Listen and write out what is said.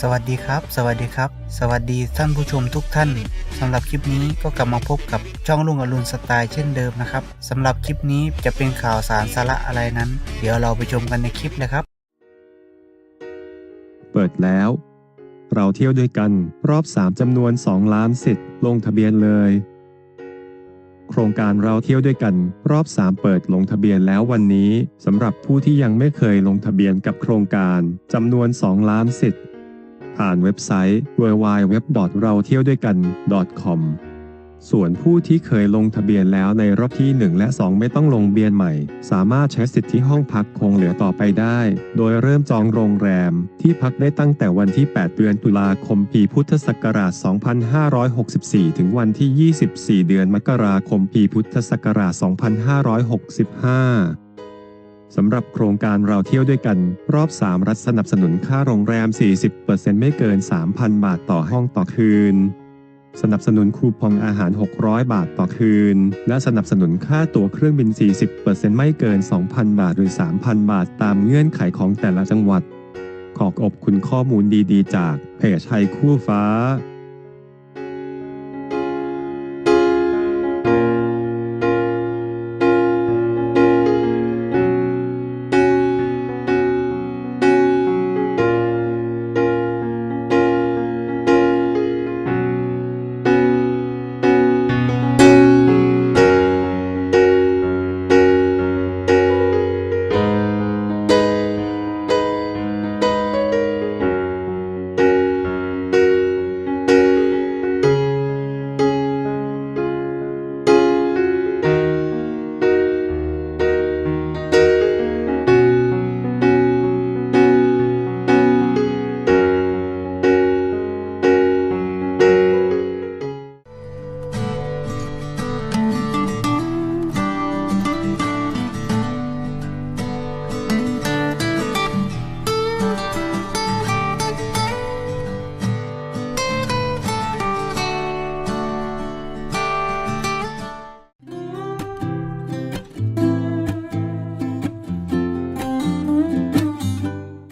สวัสดีครับ สวัสดีครับ สวัสดีท่านผู้ชมทุกท่านสำหรับคลิปนี้ก็กลับมาพบกับช่องลุงอรุณสไตล์เช่นเดิมนะครับสำหรับคลิปนี้จะเป็นข่าวสารสาระอะไรนั้น เดี๋ยวเราไปชมกันในคลิปเลยครับ เปิดแล้ว เราเที่ยวด้วยกันรอบ 3จำนวน 2 ล้านสิทธิ์ลงทะเบียนเลย โครงการเราเที่ยวด้วยกันรอบ 3 เปิดลงทะเบียนแล้ววันนี้สำหรับผู้ที่ยังไม่เคยลงทะเบียนกับโครงการจำนวน 2 ล้านสิทธิ ผ่านเว็บไซต์ www.rauTiewDoiGan.com ส่วนผู้ที่เคยลงทะเบียนแล้วในรอบที่ 1 และ 2 ไม่ต้องลงเบียนใหม่ สามารถใช้สิทธิห้องพักคงเหลือต่อไปได้ โดยเริ่มจองโรงแรมที่พักได้ตั้งแต่วันที่ 8 เดือนตุลาคมปีพุทธศักราช 2564 ถึงวันที่ 24 เดือนมกราคมปีพุทธศักราช 2565 สำหรับโครงการเราเที่ยวด้วยกัน รอบ 3 รัฐสนับสนุนค่าโรงแรม 40%ไม่เกิน 3,000 บาทต่อห้องต่อคืน สนับสนุนคูปองอาหาร 600 บาทต่อคืน และสนับสนุนค่าตั๋วเครื่องบิน 40%ไม่เกิน 2,000 บาทหรือ 3,000 บาทตามเงื่อนไขของแต่ละจังหวัด ขอขอบคุณข้อมูลดีๆ จากเพจไทยคู่ฟ้า